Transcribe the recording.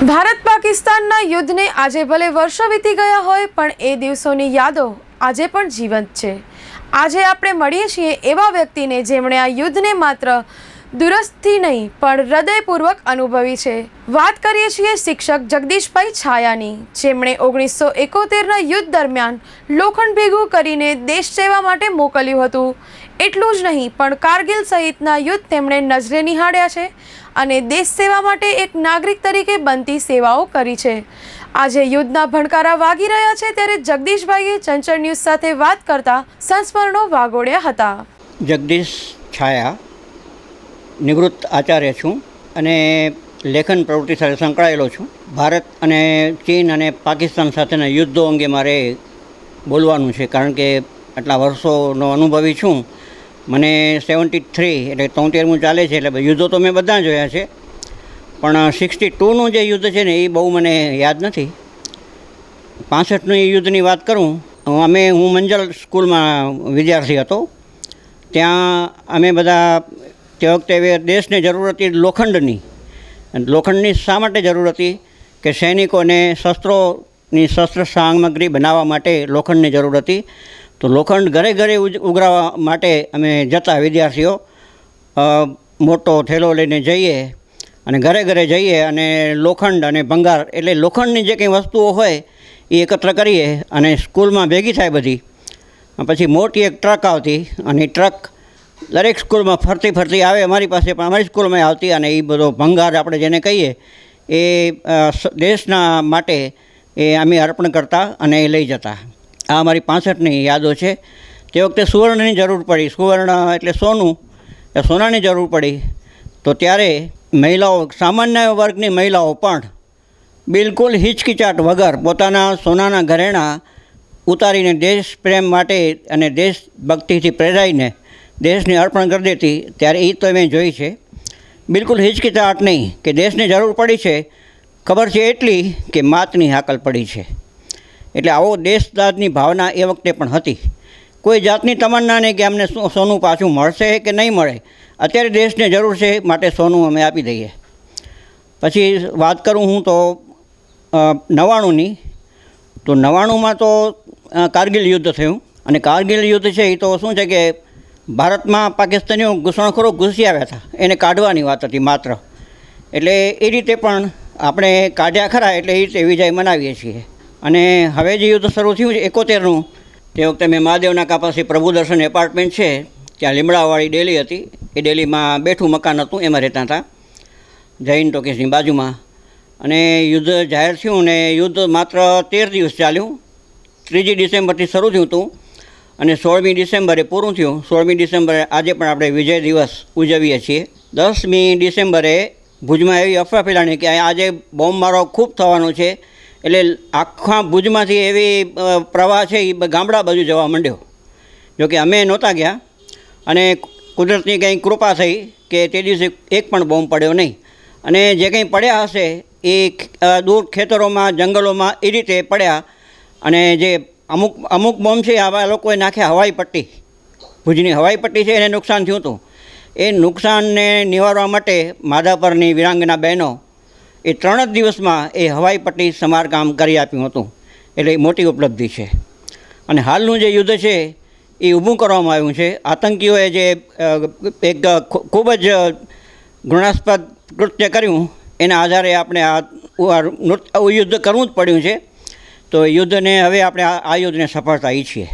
ભારત પાકિસ્તાનના યુદ્ધને આજે ભલે વર્ષો વીતી ગયા હોય, પણ એ દિવસોની યાદો આજે પણ જીવંત છે. આજે આપણે મળીએ છીએ એવા વ્યક્તિને જેમણે આ યુદ્ધને માત્ર દુરસ્તથી નહીં, પણ હૃદયપૂર્વક અનુભવી છે. વાત કરીએ છીએ શિક્ષક જગદીશભાઈ છાયાની, જેમણે ઓગણીસો એકોતેરના યુદ્ધ દરમિયાન લોખંડ ભેગું કરીને દેશ સેવા માટે મોકલ્યું હતું. એટલું જ નહીં, પણ કારગિલ સહિતના યુદ્ધ તેમણે નજરે નિહાળ્યા છે અને દેશ સેવા માટે એક નાગરિક તરીકે બનતી સેવાઓ કરી છે. આજે યુદ્ધના ભણકારા વાગી રહ્યા છે ત્યારે જગદીશભાઈએ ચંચળ ન્યૂઝ સાથે વાત કરતા સંસ્મરણો વાગોડ્યા હતા. જગદીશ છાયા નિવૃત્ત આચાર્ય છું અને લેખન પ્રવૃત્તિ સાથે સંકળાયેલો છું. ભારત અને ચીન અને પાકિસ્તાન સાથેના યુદ્ધો અંગે મારે બોલવાનું છે, કારણ કે આટલા વર્ષોનો અનુભવી છું. મને સેવન્ટી થ્રી એટલે તોતેરમું ચાલે છે, એટલે યુદ્ધો તો મેં બધા જોયા છે. પણ સિક્સટી ટુનું જે યુદ્ધ છે ને, એ બહુ મને યાદ નથી. પાસઠનું એ યુદ્ધની વાત કરું, અમે, હું મંજલ સ્કૂલમાં વિદ્યાર્થી હતો. ત્યાં અમે બધા તે વખતે દેશને જરૂર હતી લોખંડની. લોખંડની શા માટે જરૂર હતી? કે સૈનિકોને શસ્ત્રોની શસ્ત્ર સામગ્રી બનાવવા માટે લોખંડની જરૂર હતી. તો લોખંડ ઘરે ઘરે ઉઘરાવવા માટે અમે જતા વિદ્યાર્થીઓ મોટો થેલો લઈને જઈએ અને ઘરે ઘરે જઈએ અને લોખંડ અને ભંગાર એટલે લોખંડની જે કંઈ વસ્તુઓ હોય એ એકત્ર કરીએ અને સ્કૂલમાં ભેગી થાય બધી. પછી મોટી એક ટ્રક આવતી અને ટ્રક દરેક સ્કૂલમાં ફરતી ફરતી આવે અમારી પાસે, પણ અમારી સ્કૂલમાં આવતી અને એ બધો ભંગાર આપણે જેને કહીએ, એ દેશના માટે એ અમે અર્પણ કરતા અને એ લઈ જતા. આ અમારી પાસઠની યાદો છે. તે વખતે સુવર્ણની જરૂર પડી. સુવર્ણ એટલે સોનું. એ સોનાની જરૂર પડી. તો ત્યારે મહિલાઓ, સામાન્ય વર્ગની મહિલાઓ પણ બિલકુલ હિચકિચાટ વગર પોતાના સોનાના ઘરેણાં ઉતારીને દેશ પ્રેમ માટે અને દેશ ભક્તિથી પ્રેરાઈને દેશને અર્પણ કરી દેતી, ત્યારે એ તો મેં જોઈ છે. બિલકુલ હિચકિચાટ નહીં, કે દેશને જરૂર પડી છે. ખબર છે એટલી કે માતની હાકલ પડી છે. એટલે આવો દેશદાદની ભાવના એ વખતે પણ હતી. કોઈ જાતની તમન્ના નહીં કે અમને સોનું પાછું મળશે કે નહીં મળે. અત્યારે દેશને જરૂર છે, માટે સોનું અમે આપી દઈએ. પછી વાત કરું હું તો નવાણુંની. તો નવ્વાણુંમાં તો કારગિલ યુદ્ધ થયું. અને કારગિલ યુદ્ધ છે એ તો શું છે કે ભારતમાં પાકિસ્તાનીઓ ઘૂસણખોરો ઘૂસી આવ્યા હતા. એને કાઢવાની વાત હતી માત્ર. એટલે એ રીતે પણ આપણે કાઢ્યા ખરા એટલે એ રીતે વિજય મનાવીએ છીએ. અને હવે જે યુદ્ધ શરૂ થયું છે એકોતેરનું, તે વખતે મેં મહાદેવના પાસે પ્રભુદર્શન એપાર્ટમેન્ટ છે, ત્યાં લીમડાવાળી ડેલી હતી. એ ડેલીમાં બેઠું મકાન હતું, એમાં રહેતા હતા. જૈન ટોકીસની બાજુમાં. અને યુદ્ધ જાહેર થયું ને યુદ્ધ માત્ર તેર દિવસ ચાલ્યું. ત્રીજી ડિસેમ્બરથી શરૂ થયું હતું. અને સોળમી ડિસેમ્બરે પૂરું થયું. સોળમી ડિસેમ્બરે આજે પણ આપણે વિજય દિવસ ઉજવીએ છીએ. દસમી ડિસેમ્બરે ભુજમાં એવી અફવા ફેલાણી કે આજે બોમ્બમારો ખૂબ થવાનો છે. એટલે આખા ભુજમાંથી એવી પ્રવાહ છે એ ગામડા બાજુ જવા માંડ્યો. જોકે અમે નહોતા ગયા. અને કુદરતની કંઈ કૃપા થઈ કે તે દિવસે એક પણ બોમ્બ પડ્યો નહીં. અને જે કંઈ પડ્યા હશે, એ દૂર ખેતરોમાં, જંગલોમાં એ રીતે પડ્યા. અને જે અમુક અમુક બોમ્બ છે, આવા લોકોએ નાખ્યા હવાઈ પટ્ટી. ભુજની હવાઈ પટ્ટી છે, એને નુકસાન થયું હતું. એ નુકસાનને નિવારવા માટે માધાપરની વિરાંગના બહેનો એ ત્રણ જ દિવસમાં એ હવાઈ પટ્ટી સમારકામ કરી આપ્યું હતું. એટલે એ મોટી ઉપલબ્ધિ છે. અને હાલનું જે યુદ્ધ છે, એ ઊભું કરવામાં આવ્યું છે. આતંકીઓએ જે એક ખૂબ જ ઘૃણાસ્પદ કૃત્ય કર્યું, એના આધારે આપણે આ નૃત્ય- યુદ્ધ કરવું જ પડ્યું છે. તો યુદ્ધને હવે આપણે આ યુદ્ધને સફળતા ઈચ્છીએ.